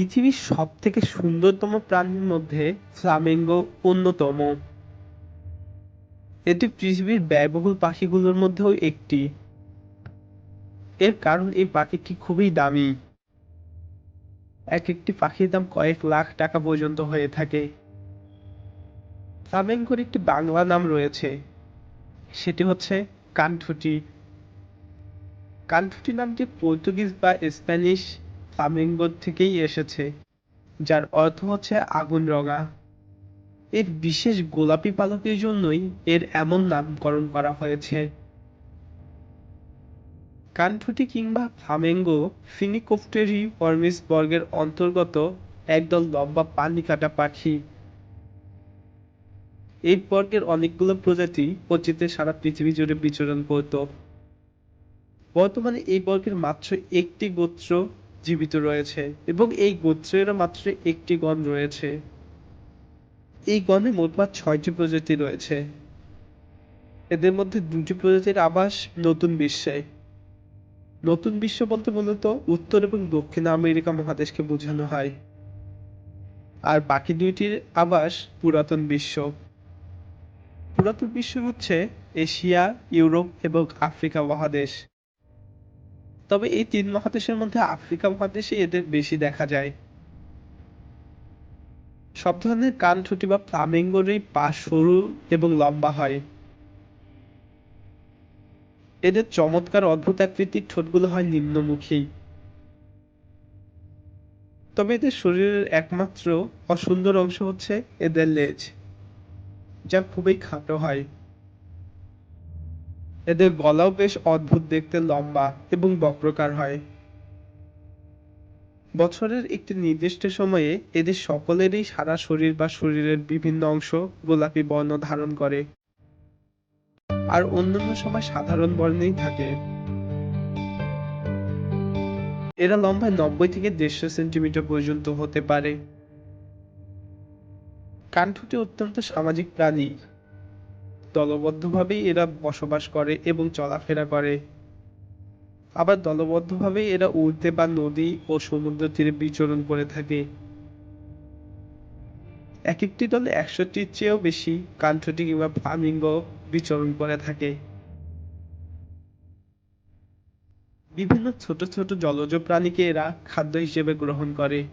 পৃথিবীর সব থেকে সুন্দরতম প্রাণীর মধ্যে ফ্লামিঙ্গো অন্যতম। এটি পৃথিবীর ব্যয়বহুল পাখিগুলোর মধ্যেও একটি। এর কারণ, এই পাখিটি খুবই দামি। এক একটি পাখির দাম কয়েক লাখ টাকা পর্যন্ত হয়ে থাকে। ফ্লামেঙ্গোর একটি বাংলা নাম রয়েছে। সেটি হচ্ছে কানঠুটি। কানঠুটি নামটি পর্তুগিজ বা স্প্যানিশ ফ্লামেঙ্গো থেকেই এসেছে, যার অর্থ হচ্ছে আগুন রঙা। এর বিশেষ গোলাপি পালকের জন্যই এর এমন নামকরণ করা হয়েছে। কানঠুটি কিংবা ফ্লামেঙ্গো ফিনিকোপটেরি ফর্মিস বর্গের অন্তর্গত একদল লম্বা পানি কাটা পাখি। এই বর্গের অনেকগুলো প্রজাতি অতীতে সারা পৃথিবী জুড়ে বিচরণ করত। বর্তমানে এই বর্গের মাত্র একটি গোত্র জীবিত রয়েছে এবং এই গোত্রেরও মাত্র একটি গণ রয়েছে। এই গণে মোটমাট ছয়টি প্রজাতি রয়েছে। এদের মধ্যে দুটি প্রজাতির আবাস নতুন বিশ্বে। নতুন বিশ্ব বলতে মূলত উত্তর এবং দক্ষিণ আমেরিকা মহাদেশকে বোঝানো হয়। আর বাকি দুইটির আবাস পুরাতন বিশ্ব। পুরাতন বিশ্ব হচ্ছে এশিয়া, ইউরোপ এবং আফ্রিকা মহাদেশ। তবে এই তিন মহাদেশের মধ্যে আফ্রিকা মহাদেশে এদের বেশি দেখা যায়। সব ধরনের কান ছুটি বা ফ্লামিঙ্গোরই পা সরু এবং লম্বা হয়। এদের চমৎকার অদ্ভুত আকৃতির ঠোঁটগুলো হয় নিম্নমুখী। তবে এদের শরীরের একমাত্র অসুন্দর অংশ হচ্ছে এদের লেজ, যা খুবই খাটো হয়। এদের গলাও বেশ অদ্ভুত দেখতে লম্বা এবং বক্রকার হয়। বছরের একটি নির্দিষ্ট সময়ে এদের সকলেরই সারা শরীর বা শরীরের বিভিন্ন অংশ গোলাপি বর্ণ ধারণ করে। আর অন্যান্য সময় সাধারণ বর্ণেই থাকে। এরা লম্বায় নব্বই থেকে দেড়শো সেন্টিমিটার পর্যন্ত হতে পারে। কানঠুটি অত্যন্ত সামাজিক প্রাণী। দলবদ্ধভাবেই এরা বসবাস করে এবং চলাফেরা করে। আবার দলবদ্ধভাবে এরা উড়তে বা নদী ও সমুদ্র তীরে বিচরণ করে থাকে। এক একটি দলে একশোটির চেয়েও বেশি কানঠুটি কিংবা ফ্লামিঙ্গো বিচরণ করে থাকে। বিভিন্ন ছোট ছোট জলজ প্রাণীকে এরা খাদ্য হিসেবে গ্রহণ করে।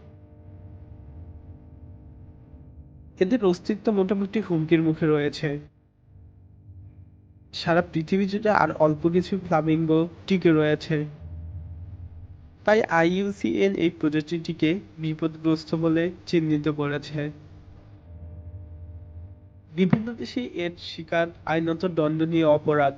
এদের অস্তিত্ব মোটামুটি হুমকির মুখে রয়েছে। সারা পৃথিবী জুড়ে আর অল্প কিছু ফ্লামিঙ্গো টিকে রয়েছে। তাই আইইউসিএন এই প্রজাতিটিকে বিপদগ্রস্ত বলে চিহ্নিত করেছে। বিভিন্ন দেশে এর শিকার আইনত দণ্ডনীয় অপরাধ।